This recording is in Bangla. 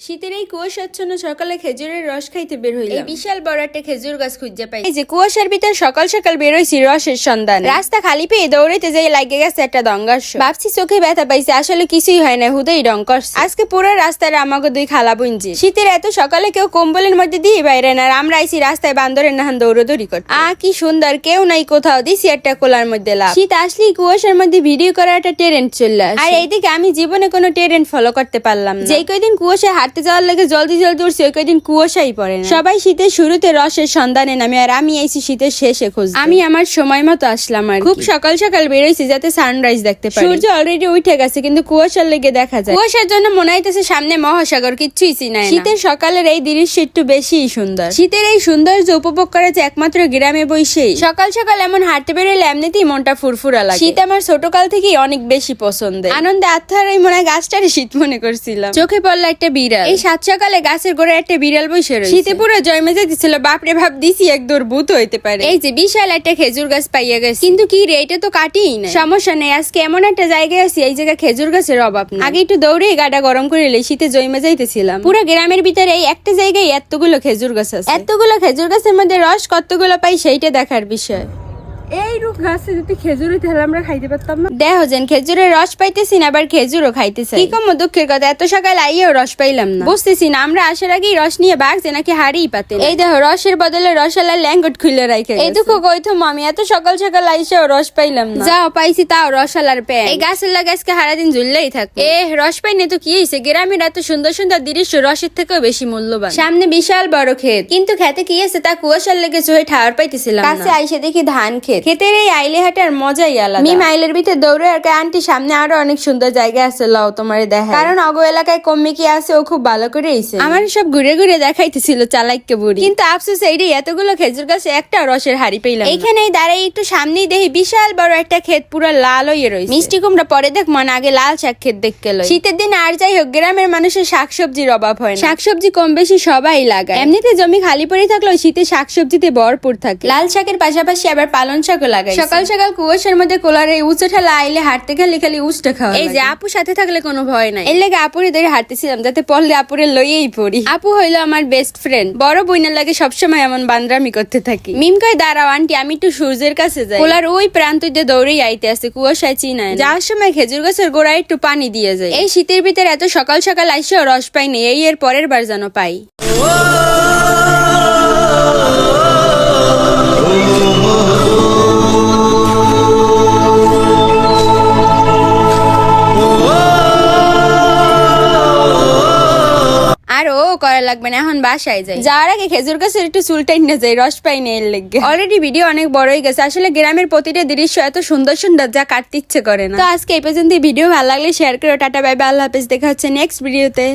শীতের এই কুয়াশাচ্ছন্ন সকালে খেজুরের রস খাইতে বের হইলাম। এই বিশাল বড় একটা খেজুর গাছ খুঁজে পাই। এই যে কুয়াশার ভিতর সকাল সকাল বের হইছি রসের সন্ধান। রাস্তা খালি পেয়ে দৌড়াইতে যাই লাগে গেছে একটা দঙ্গাস ভাবছি চোখে ব্যথা পাইছে আসলে কিছুই হয় না হুদেই ডং করছে আজকে পুরো রাস্তায় আমাকে দুই খালা বুনছি শীতের এত সকালে কেউ কম্বলের মধ্যে দিয়ে বাইরে না আর আমরা আইছি রাস্তায় বান্দরের নাহান দৌড়দৌড়ি করতে। আ কি সুন্দর কেউ নাই কোথাও দিছি একটা কোলার মধ্যে লাভ শীত আসলেই কুয়াশার মধ্যে ভিডিও করার একটা ট্রেন্ড চলে আসে। আর এইদিকে আমি জীবনে কোনো ট্রেন্ড ফলো করতে পারলাম না। যেই কয়দিন কুয়াশায় হাঁটতে যাওয়ার লেগে জলদি জলদি উঠছি ওই কয়দিন কুয়াশাই পড়ে সবাই শীতের শুরুতে রসের সন্ধানে নামে আর আমি আইছি শীতের শেষে খোঁজ আমি আমার সময় মতো আসলাম আর খুব সকাল সকাল বেরোইছি যাতে সানরাইজ দেখতে পারি। সূর্য অলরেডি উঠে গেছে কিন্তু কুয়াশার লেগে দেখা যায়। কুয়াশার জন্য মনে হইতেছে সামনে মহাসাগর কিচ্ছুই চিনাই শীতের সকালের এই দৃশ্য একটু বেশিই সুন্দর। শীতের এই সৌন্দর্য উপভোগ করা যে একমাত্র গ্রামে বসেই সকাল সকাল এমন হাঁটতে বেরোলে এমনিতেই মনটা ফুরফুরা লাগে। শীত আমার ছোটকাল থেকেই অনেক বেশি পছন্দের। আনন্দে আত্মার এই মনে হয় গাছটারে শীত মনে করছিলাম। চোখে পড়ল একটা বিড়াল। এই সাত সকালে গাছের গোড়ায় একটা বিড়াল বসে রয়েছে। শীতে পুরো যেতেছিল বাপরে ভাব দিছি ভূত হইতে পারে। এই যে বিশাল একটা খেজুর গাছ পাইয়া গেছে। কিন্তু কি রে এটা তো কাটিই না সমস্যা নেই আজকে এমন একটা জায়গায় আছি এই জায়গায় খেজুর গাছের অভাব না আগে একটু দৌড়ে গাটা গরম করে এলে শীতে জমে যাইতেছিলাম। পুরো গ্রামের ভিতরে এই একটা জায়গায় এতগুলো খেজুর গাছ আছে। এতগুলো খেজুর গাছের মধ্যে রস কতগুলো পাই সেইটা দেখার বিষয়। এই রূপ গাছে যদি খেজুর তাহলে আমরা খাইতে পারতাম না। দেহ যেন খেজুরের রস পাইতেছি না আবার খেজুরও খাইতেছি। কি কম দুঃখের কথা এত সকাল আইয়েও রস পাইলাম না। বুঝতেছি না আমরা আসার আগেই রস নিয়ে বাঘছে নাকি হারিয়ে পাতে এই দেহ রসের বদলে রসালা ল্যাঙ্গট খুলে রাখে এই দুঃখ কইতো আমি এত সকাল সকাল আইসেও রস পাইলাম না। যাও পাইছি তাও রসালার প্যান। এই গাছের লাগে আজকে সারাদিন ঝুললেই থাক এ রস পাইনি তো কি হয়েছে গ্রামের এত সুন্দর সুন্দর দৃশ্য রসের থেকেও বেশি মূল্যবান। সামনে বিশাল বড় ক্ষেত। কিন্তু খেতে কি আছে তা কুয়াশার লেগে চোহে ঠাওয়ার পাইতেছিলাম কাছে আইসে দেখি ধান ক্ষেত। ক্ষেতের এই আইলে হাটার মজাই আলাদা। মিম আইলের ভিতরে দৌড়ে আর আন্টি সামনে আরও অনেক সুন্দর জায়গা আছে লও তোমার দেখা কারণ অগ এলাকায় কমে কি আছে ও খুব ভালো করে আইছে আমার সব ঘুরে ঘুরে দেখাইতেছিল চালাইকে বুড়ি। কিন্তু আফসোস এইটাই এতগুলো খেজুর গাছে একটা রসের হাড়ি পেলাম এইখানেই দাঁড়াই একটু সামনেই দেখি বিশাল বড় একটা ক্ষেত পুরো লাল হয়ে রয়েছে মিষ্টি কুমড়া পরে দেখ মন আগে লাল শাক ক্ষেত দেখতে লই। শীতের দিন আর যাই হোক গ্রামের মানুষের শাকসবজির অভাব হয় শাকসবজি কম বেশি সবাই লাগায়। এমনিতে জমি খালি পড়ে থাকলেও শীতে শাকসবজিতে ভরপুর থাকে। লাল শাকের পাশাপাশি আবার পালন শাকও লাগাই সকাল সকাল কুয়াশার মধ্যে কোলার এই উঁচু ঠেলা আইলে হাঁটতে গেলে খালি উঁচটা খাওয়া এই যে আপু সাথে থাকলে কোনো ভয় নাই। এর লাগে আপুরে ধরে হাঁটতেছিলাম যাতে পড়লে আপুরে লইয়েই পড়ি। আপু হইল আমার বেস্ট ফ্রেন্ড বড় বইনের লাগে সবসময় এমন বান্দরামি করতে থাকি। মিম কয় দাঁড়াও আন্টি আমি একটু সূর্যের কাছে যাই। কোলার ওই প্রান্ত দিয়ে দৌড়েই আইতে আছে কুয়াশায় চিনায় যাওয়ার সময় খেজুর গাছের গোড়ায় একটু পানি দিয়ে যায় এই শীতের ভিতরে এত সকাল সকাল আইসেও রস পাইনি এই এর পরের বার যেন পাই। করা লাগবে না এখন বাসায় যাই। যাওয়ার আগে খেজুর গাছের একটু চুল টাইন যাই রস পাই নেই লেগে। অলরেডি ভিডিও অনেক বড় হয়ে গেছে আসলে গ্রামের প্রতিটা দৃশ্য এত সুন্দর সুন্দর যা কাটতে ইচ্ছে করে না। তো আজকে এই পর্যন্ত ভিডিও ভালো লাগলে শেয়ার করো টাটা বাই বাই আল্লাহ হাফেজ দেখা হচ্ছে নেক্সট ভিডিওতে